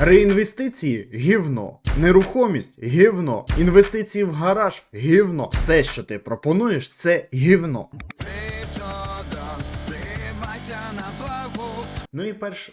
Реінвестиції гівно, нерухомість гівно, інвестиції в гараж гівно. Все, що ти пропонуєш, це гівно. Ну і перш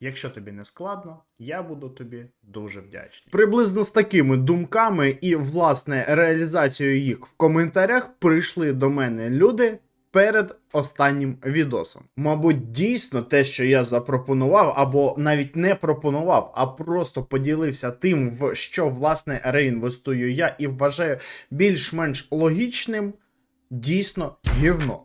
Якщо тобі не складно, я буду тобі дуже вдячний. Приблизно з такими думками і власне реалізацією їх в коментарях прийшли до мене люди. Перед останнім відосом. Мабуть, дійсно те, що я запропонував, або навіть не пропонував, а просто поділився тим, в що власне реінвестую я, і вважаю більш-менш логічним, дійсно гівно.